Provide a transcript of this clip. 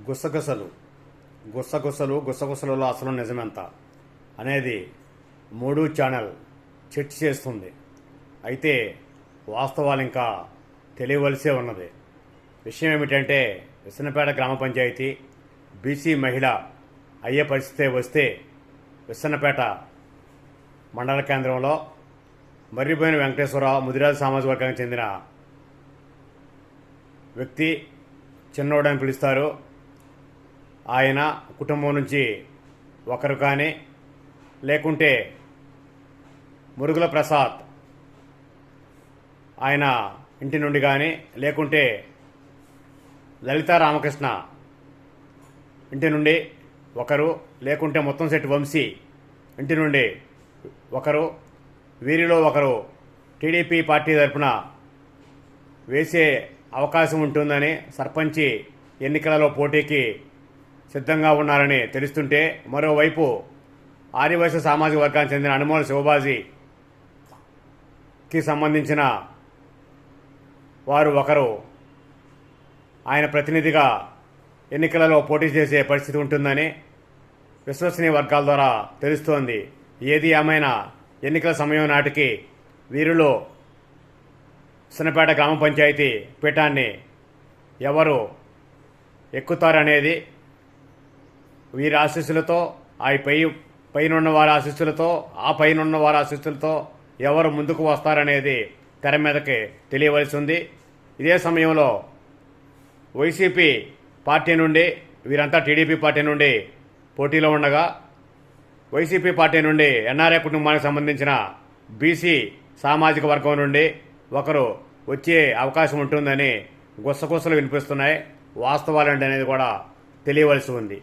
గుసగుసలు. గుసగుసలు గుసగుసలలో అసలు నిజమెంత? అనేది మూడు ఛానల్ చర్చ చేస్తుంది. అయితే వాస్తవాలు ఇంకా తెలియవలసే ఉన్నది. విషయం ఏమిటంటే విసనపేట గ్రామ పంచాయతీ బీసీ మహిళ అయ్యే పరిస్థితి వస్తే విసన్నపేట మండల కేంద్రంలో మర్రిపోయిన వెంకటేశ్వరరావు ముదిరాజు సామాజిక వర్గానికి చెందిన వ్యక్తి చిన్నోడని పిలుస్తారు. ఆయన కుటుంబం నుంచి ఒకరు కానీ లేకుంటే మురుగుల ప్రసాద్ ఆయన ఇంటి నుండి కానీ లేకుంటే లలిత రామకృష్ణ ఇంటి నుండి ఒకరు లేకుంటే మొత్తం సెట్ వంశీ ఇంటి నుండి ఒకరు వీరిలో ఒకరు టీడీపీ పార్టీ తరఫున వేసే అవకాశం ఉంటుందని సర్పంచి ఎన్నికలలో పోటీకి సిద్ధంగా ఉన్నారని తెలుస్తుంటే మరోవైపు ఆదివాసీ సామాజిక వర్గానికి చెందిన అనుమోల శివబాజీకి సంబంధించిన వారు ఒకరు. ఆయన ప్రతినిధిగా ఎన్నికలలో పోటీ చేసే పరిస్థితి ఉంటుందని విశ్వసనీయ వర్గాల ద్వారా తెలుస్తోంది. ఏది ఏమైనా ఎన్నికల సమయం నాటికి వీరిలో సినపేట గ్రామ పంచాయతీ పీఠాన్ని ఎవరు ఎక్కుతారనేది వీరి ఆశీస్సులతో ఆ పై పైనున్న వారి ఆశీస్సులతో ఆ పైనున్న వారి ఆశీస్సులతో ఎవరు ముందుకు వస్తారనేది తెర మీదకి తెలియవలసి ఉంది. ఇదే సమయంలో వైసీపీ పార్టీ నుండి వీరంతా టీడీపీ పార్టీ నుండి పోటీలో ఉండగా వైసీపీ పార్టీ నుండి ఎన్ఆర్ఏ కుటుంబానికి సంబంధించిన బీసీ సామాజిక వర్గం నుండి ఒకరు వచ్చే అవకాశం ఉంటుందని గుసగుసలు వినిపిస్తున్నాయి. వాస్తవాలేంటి అనేది కూడా తెలియవలసి ఉంది.